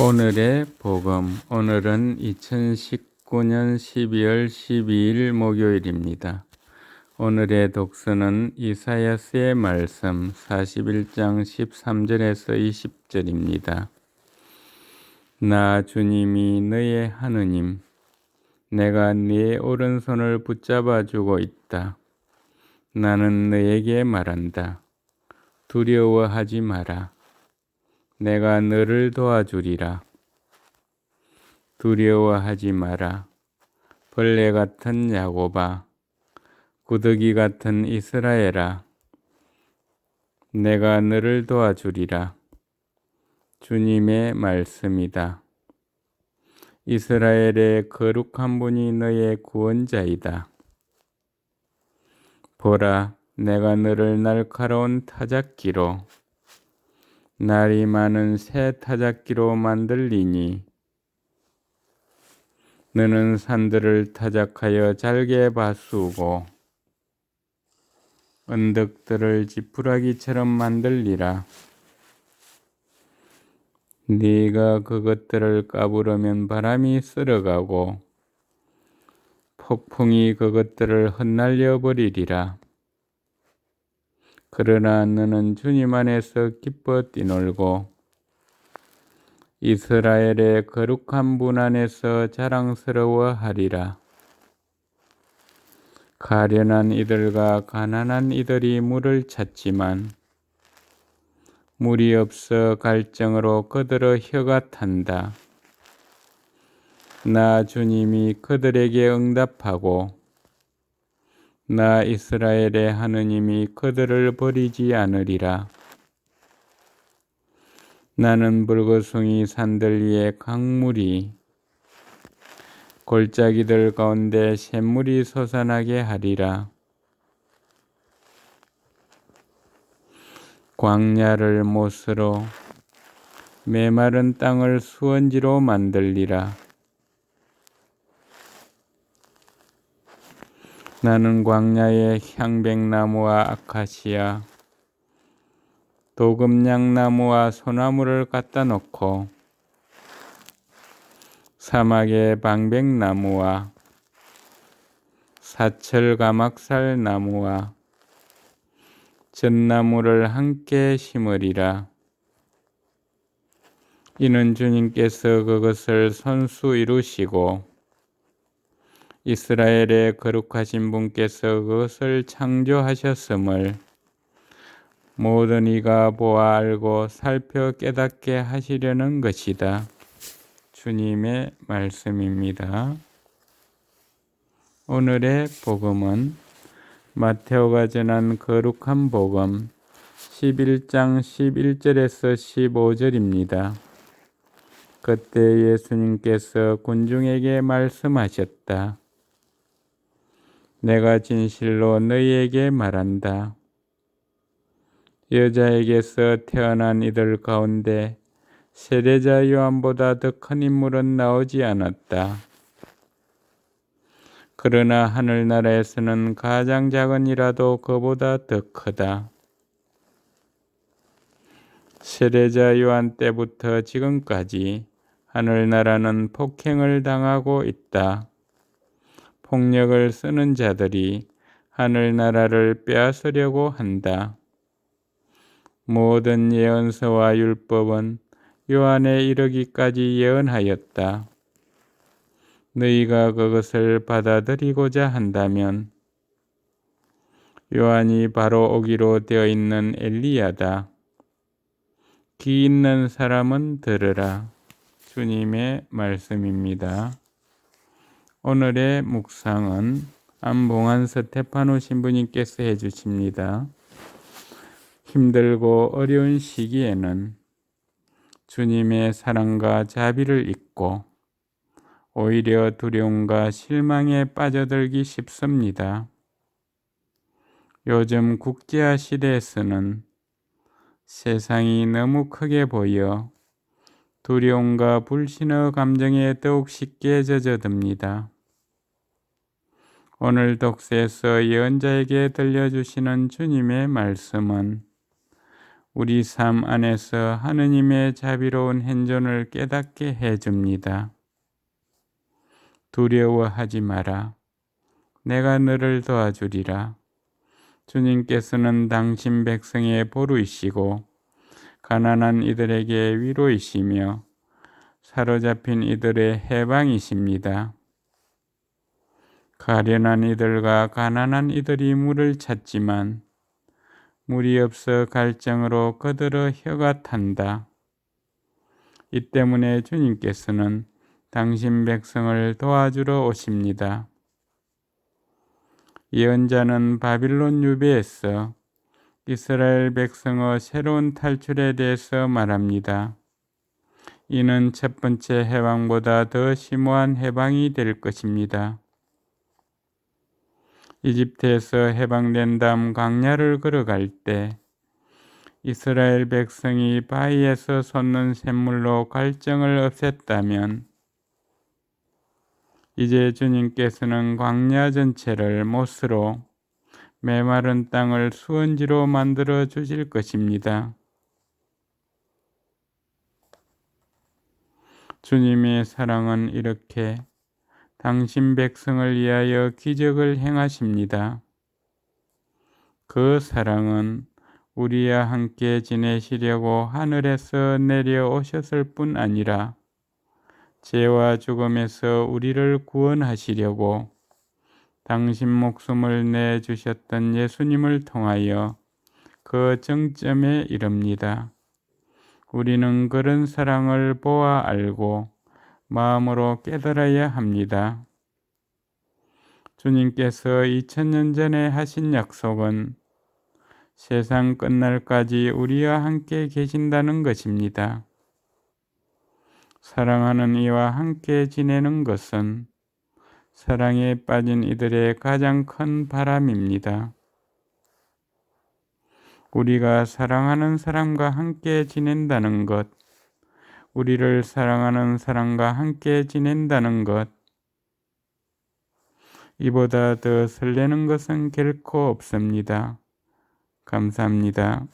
오늘의 복음. 오늘은 2019년 12월 12일 목요일입니다. 오늘의 독서는 이사야스의 말씀 41장 13절에서 20절입니다. 나 주님이 너의 하느님, 내가 네 오른손을 붙잡아 주고 있다. 나는 너에게 말한다. 두려워하지 마라. 내가 너를 도와주리라. 두려워하지 마라. 벌레 같은 야고바, 구더기 같은 이스라엘아. 내가 너를 도와주리라. 주님의 말씀이다. 이스라엘의 거룩한 분이 너의 구원자이다. 보라, 내가 너를 날카로운 타작기로 날이 많은 새 타작기로 만들리니 너는 산들을 타작하여 잘게 바수고 언덕들을 지푸라기처럼 만들리라. 네가 그것들을 까부르면 바람이 쓸어가고 폭풍이 그것들을 흩날려 버리리라. 그러나 너는 주님 안에서 기뻐 뛰놀고 이스라엘의 거룩한 분 안에서 자랑스러워하리라. 가련한 이들과 가난한 이들이 물을 찾지만 물이 없어 갈증으로 그들의 혀가 탄다. 나 주님이 그들에게 응답하고 나 이스라엘의 하느님이 그들을 버리지 않으리라. 나는 불거숭이 산들 위에 강물이 골짜기들 가운데 샘물이 솟아나게 하리라. 광야를 못으로 메마른 땅을 수원지로 만들리라. 나는 광야에 향백나무와 아카시아, 도금냥나무와 소나무를 갖다 놓고 사막에 방백나무와 사철가막살 나무와 전나무를 함께 심으리라. 이는 주님께서 그것을 선수 이루시고 이스라엘의 거룩하신 분께서 그것을 창조하셨음을 모든 이가 보아 알고 살펴 깨닫게 하시려는 것이다. 주님의 말씀입니다. 오늘의 복음은 마테오가 전한 거룩한 복음 11장 11절에서 15절입니다. 그때 예수님께서 군중에게 말씀하셨다. 내가 진실로 너희에게 말한다. 여자에게서 태어난 이들 가운데 세례자 요한보다 더 큰 인물은 나오지 않았다. 그러나 하늘나라에서는 가장 작은 이라도 그보다 더 크다. 세례자 요한 때부터 지금까지 하늘나라는 폭행을 당하고 있다. 폭력을 쓰는 자들이 하늘나라를 빼앗으려고 한다. 모든 예언서와 율법은 요한에 이르기까지 예언하였다. 너희가 그것을 받아들이고자 한다면 요한이 바로 오기로 되어 있는 엘리야다. 귀 있는 사람은 들으라. 주님의 말씀입니다. 오늘의 묵상은 안봉한 스테파노 신부님께서 해주십니다. 힘들고 어려운 시기에는 주님의 사랑과 자비를 잊고 오히려 두려움과 실망에 빠져들기 쉽습니다. 요즘 국제화 시대에서는 세상이 너무 크게 보여 두려움과 불신의 감정에 더욱 쉽게 젖어듭니다. 오늘 독서에서 예언자에게 들려주시는 주님의 말씀은 우리 삶 안에서 하느님의 자비로운 행존을 깨닫게 해 줍니다. 두려워하지 마라. 내가 너를 도와주리라. 주님께서는 당신 백성의 보루이시고 가난한 이들에게 위로이시며 사로잡힌 이들의 해방이십니다. 가련한 이들과 가난한 이들이 물을 찾지만 물이 없어 갈증으로 거들어 혀가 탄다. 이 때문에 주님께서는 당신 백성을 도와주러 오십니다. 예언자는 바빌론 유배에서 이스라엘 백성의 새로운 탈출에 대해서 말합니다. 이는 첫 번째 해방보다 더 심오한 해방이 될 것입니다. 이집트에서 해방된 다음 광야를 걸어갈 때 이스라엘 백성이 바위에서 솟는 샘물로 갈증을 없앴다면 이제 주님께서는 광야 전체를 못으로 메마른 땅을 수원지로 만들어 주실 것입니다. 주님의 사랑은 이렇게 당신 백성을 위하여 기적을 행하십니다. 그 사랑은 우리와 함께 지내시려고 하늘에서 내려오셨을 뿐 아니라 죄와 죽음에서 우리를 구원하시려고 당신 목숨을 내주셨던 예수님을 통하여 그 정점에 이릅니다. 우리는 그런 사랑을 보아 알고 마음으로 깨달아야 합니다. 주님께서 2000년 전에 하신 약속은 세상 끝날까지 우리와 함께 계신다는 것입니다. 사랑하는 이와 함께 지내는 것은 사랑에 빠진 이들의 가장 큰 바람입니다. 우리가 사랑하는 사람과 함께 지낸다는 것, 우리를 사랑하는 사람과 함께 지낸다는 것, 이보다 더 설레는 것은 결코 없습니다. 감사합니다.